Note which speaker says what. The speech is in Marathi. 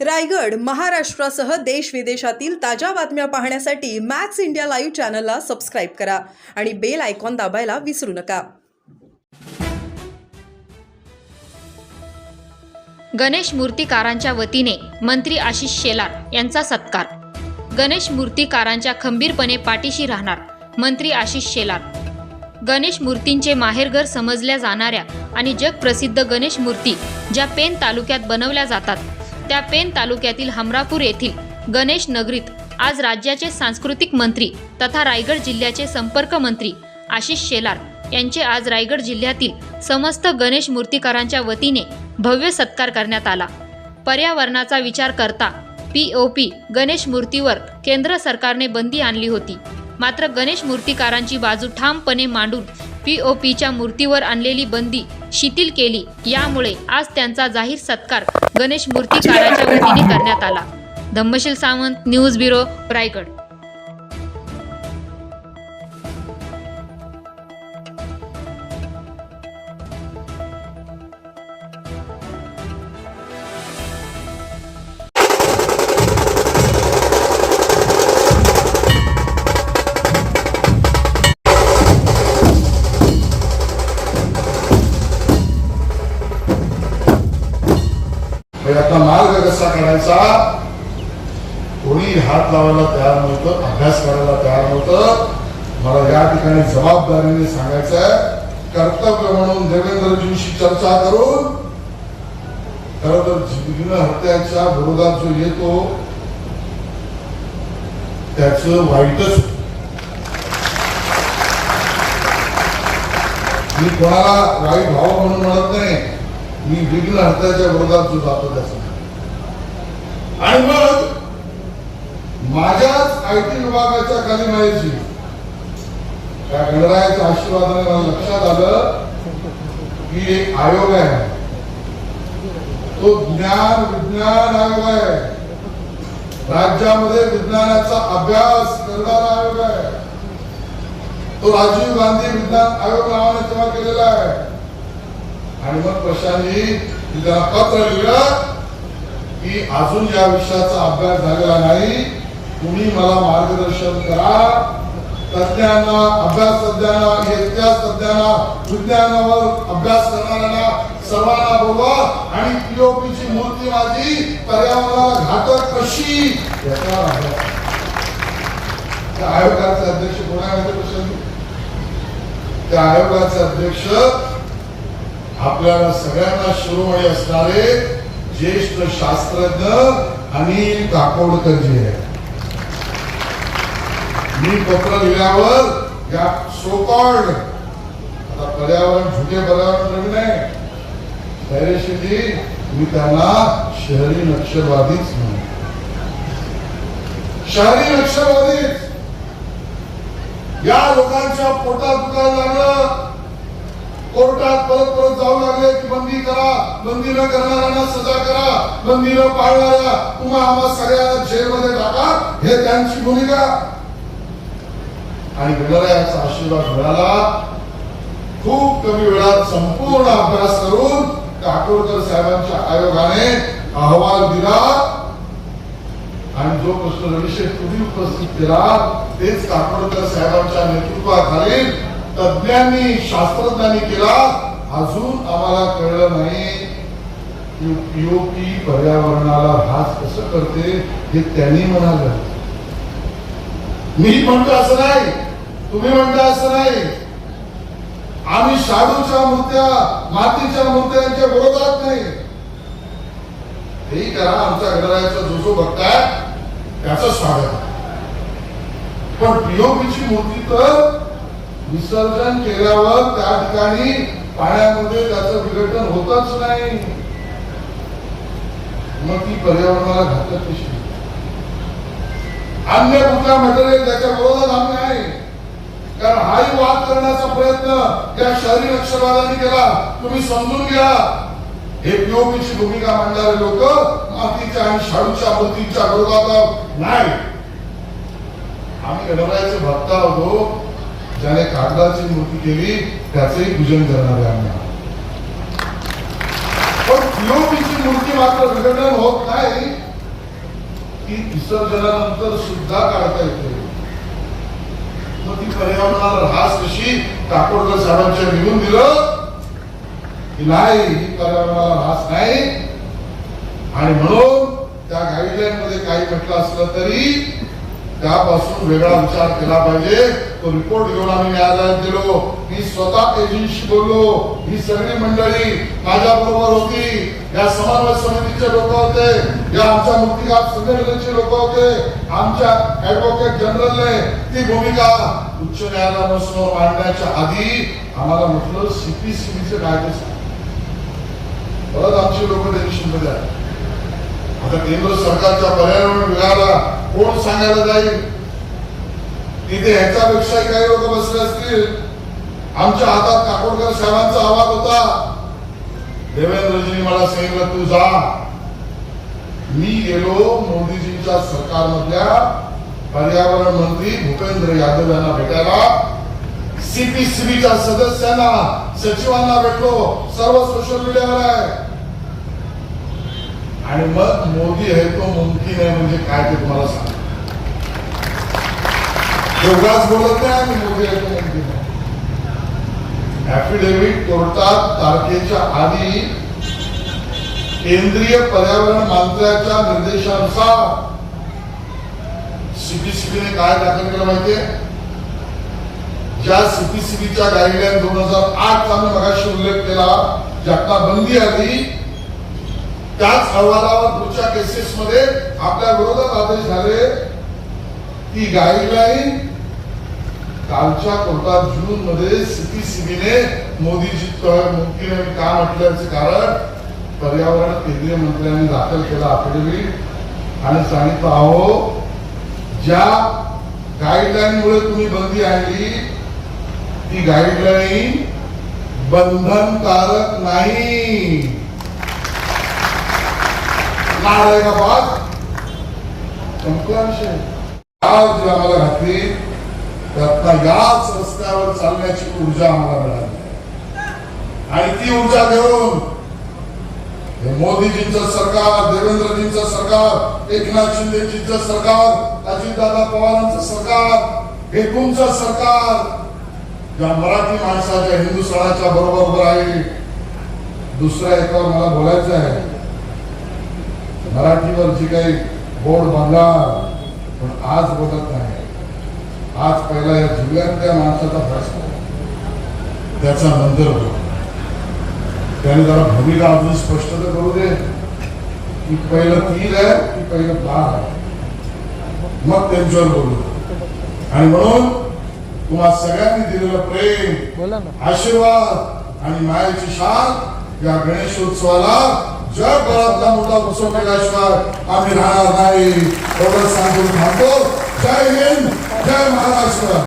Speaker 1: रायगड महाराष्ट्रासह देश विदेशातील ताज्या बातम्या पाहण्यासाठी मॅक्स इंडिया लाईव्ह चॅनलला सबस्क्राईब करा आणि बेल आयकॉन दाबायला विसरू नका.
Speaker 2: गणेश मूर्तिकारांच्या वतीने मंत्री आशिष शेलार यांचा सत्कार. गणेश मूर्तिकारांच्या खंबीरपणे पाठीशी राहणार मंत्री आशिष शेलार. गणेश मूर्तींचे माहेरघर समजल्या जाणाऱ्या आणि जगप्रसिद्ध गणेश मूर्ती ज्या पेन तालुक्यात बनवल्या जातात त्या पेन तालुक्यातील हमरापूर येथील गणेश नगरीत आज राज्याचे सांस्कृतिक मंत्री तथा रायगड जिल्ह्याचे संपर्क मंत्री आशिष शेलार यांचे आज रायगड जिल्ह्यातील समस्त गणेश मूर्तिकारांच्या वतीने भव्य सत्कार करण्यात आला. पर्यावरणाचा विचार करता पी ओ पी गणेश मूर्तीवर केंद्र सरकारने बंदी आणली होती. मात्र गणेश मूर्तिकारांची बाजू ठामपणे मांडून पी ओ पीच्या मूर्तीवर आणलेली बंदी शिथिल केली. यामुळे आज त्यांचा जाहीर सत्कार गणेश मूर्तीकाराच्या वतीने करण्यात आला. Dhammasheel Sawant news bureau Raigad.
Speaker 3: कसा करायचा. कोणी हात लावायला तयार नव्हतं अभ्यास करायला तयार नव्हतं. मला या ठिकाणी जबाबदारीने सांगायचं कर्तव्य म्हणून देवेंद्रजींशी चर्चा करून खर तर जीवन हत्याच्या विरोधात जो येतो त्याच वाईटच मी कोणाला वाईट भाव म्हणून म्हणत नाही मी विघ्न हत्याच्या विरोधात जो जातो त्याचा. आणि मग माझ्याच आय टी विभागाच्या खाली माहिती त्या गणरायाच्या आशीर्वादाने मला लक्षात आलं की एक आयोग आहे. तो ज्ञान विज्ञान आयोग आहे. राज्यामध्ये विज्ञानाचा अभ्यास करणारा आयोग आहे. तो राजीव गांधी विज्ञान आयोग नावाने तेव्हा केलेला आहे. आणि मग प्रशांनी मी पत्र लिहिलं? की अजून या विषयाचा अभ्यास झालेला नाही. तुम्ही मला मार्गदर्शन करा. तज्ञांना अभ्यास तज्ञांना इतिहास तज्ञांना विज्ञानावर अभ्यास करणाऱ्यांना सर्वांना बोलवा. आणि पीओपीची मूर्ती माझी पर्यावरणाला घातक कशी? याचा अभ्यास त्या आयोगाचे अध्यक्ष कोण आहे माहिती त्या आयोगाचे अध्यक्ष आपल्याला सगळ्यांना शिरोमणी असणारे ज्येष्ठ शास्त्रज्ञ अनिल काकोडकरजी आहे मी पत्र लिहिल्यावर या सोकॉल्ड आता पर्यावरण झुके पर्यावरण नवीन आहे धैर्यशीलजी मी त्यांना शहरी नक्षलवादीच म्हणतो. शहरी नक्षलवादीच. या लोकांच्या पोटात दुखायला लागलं. परत परत जाऊ लागले की बंदी करा. बंदी न करणाऱ्यांना सजा करा. बंदी न पाळणाऱ्या तुम्हा आम्हा सगळ्यांना जेलमध्ये टाका. हे त्यांची भूमिका. आणि गणरायाचा आशीर्वाद मिळाला. खूप कमी वेळात संपूर्ण अभ्यास करून काकोडकर साहेबांच्या आयोगाने अहवाल दिला. आणि जो प्रश्न रविशेष तुम्ही उपस्थित केला तेच काकोडकर साहेबांच्या नेतृत्वाखालील तज्ञांनी शास्त्रज्ञांनी केला. अजून आम्हाला कळलं नाही पीओपी पर्यावरणाला हात कसं करते हे त्यांनी म्हणालं. मी म्हणतो असं नाही. तुम्ही म्हणता असं नाही. आम्ही शाडूच्या मूर्त्या मातीच्या मूर्त्यांच्या विरोधात नाही. हे करा आमच्या गणरायाचा जो जो बघताय. त्याच स्वागत. पण पीओपीची मूर्ती तर विसर्जन केल्यावर त्या ठिकाणी पाण्यामध्ये त्याचं विघटन होतच नाही. मग ती पर्यावरणाला घातक कशी? अन्य कुठला मटेरियल त्याच्या विरोधात आम्ही आहे? कारण हाही वाद करण्याचा प्रयत्न त्या शहरी नक्षलवादाने केला. तुम्ही समजून घ्या. हे पीओपीची भूमिका मांडणारे लोक मातीच्या आणि शाडूच्या मूर्तीच्या विरोधात नाही. आम्ही गणरायाचे भक्त आहोत. ज्याने कागदाची मूर्ती केली त्याचंही पूजन करणारे आम्ही पण पीओपीची मूर्ती मात्र विघटन होत नाही. ती विसर्जनानंतर सुद्धा काढता येते. मग ती पर्यावरणाला ऱ्हास कशी? काकोडकर साहेबांच्या निघून दिलं की नाही ही पर्यावरणाला ऱ्हास नाही. आणि म्हणून त्या गाईडलाईन मध्ये काही म्हटलं असलं तरी त्यापासून वेगळा विचार केला पाहिजे. तो रिपोर्ट घेऊन आम्ही न्यायालयात गेलो. मी स्वतः एजंटशी बोललो. ही सगळी मंडळी माझ्या बरोबर होती. या समन्वय समितीचे लोक होते. या आमच्या मुक्तिकाप संघटनेचे लोक होते. आमच्या ऍडव्होकेट जनरलने ती भूमिका उच्च न्यायालयासमोर मांडण्याच्या आधी आम्हाला म्हटलं सीपीसीबीचे कायदे परत आमची लोक टेन्शनमध्ये आहेत आता केंद्र सरकारच्या पर्यावरण विभागाला कोण सांगायला जाईल? तिथे ह्याच्यापेक्षा काही लोक बसले असतील. आमच्या हातात काकोडकर साहेबांचा आवाज होता. देवेंद्रजींनी मला सांगितलं तू जा. मी गेलो मोदीजींच्या सरकारमधल्या पर्यावरण मंत्री भूपेंद्र यादव यांना भेटायला. सीपीसीबीच्या सदस्यांना सचिवांना भेटलो. सर्व सोशल मीडियावर आहे. आणि मग मोदी आहे तो मुमकिन आहे म्हणजे काय ते तुम्हाला सांग एवढाच बोलत नाही आम्ही मोदी आहे तो मुमकिन आहे. ऍफिडेव्हिट कोर्टात तारखेच्या आधी केंद्रीय पर्यावरण मंत्र्याच्या निर्देशानुसार सीपीसीबीने काय दाखल केलं माहितीये? ज्या सीपीसीबीच्या गाईडलाईन दोन हजार आठ चा मी मगाशी उल्लेख केला ज्यातना बंदी आली त्याच अहवालावर पुढच्या केसेस मध्ये आपल्या विरोधात आदेश झाले. की गाईडलाईन कालच्या कोर्टात जून मध्ये सीपीसीबीने मोदीजी मोदीने का म्हटल्याचे कारण पर्यावरण केंद्रीय मंत्र्यांनी दाखल केला अफिडेव्हिट आणि सांगितलं अहो ज्या गाईडलाईन मुळे तुम्ही बंदी आणली ती गाईडलाईन बंधनकारक नाही. नाराय का बाग संपला विषय आज आम्हाला घातली त्यातनं याच रस्त्यावर चालण्याची ऊर्जा आम्हाला मिळाली. आणि ती ऊर्जा देऊन हे मोदीजींचं सरकार देवेंद्रजींचं सरकार एकनाथ शिंदेजींचं सरकार अजितदादा पवारांचं सरकार हे तुमचं सरकार या मराठी माणसाच्या हिंदुस्थानाच्या बरोबर उभं राहील दुसऱ्या एकावर मला बोलायचं आहे. मराठीवर जी काही बोर्ड बांधला पण आज बोलत नाही. आज पहिला या जिल्ह्यातल्या माणसाचा प्रश्न. त्याचा नंतर त्याने जरा भूमिका अजून स्पष्ट तर करू दे. की पहिलं तीन आहे की पहिलं बार आहे. मग त्यांच्यावर बोलू. आणि म्हणून तुम्हा सगळ्यांनी दिलेलं प्रेम आशीर्वाद आणि मायाची शान या गणेशोत्सवाला जगभरातला मोठा उत्सव केल्याशिवाय आम्ही राहणार नाही एवढं सांगून थांबतो जय हिंद जय महाराष्ट्र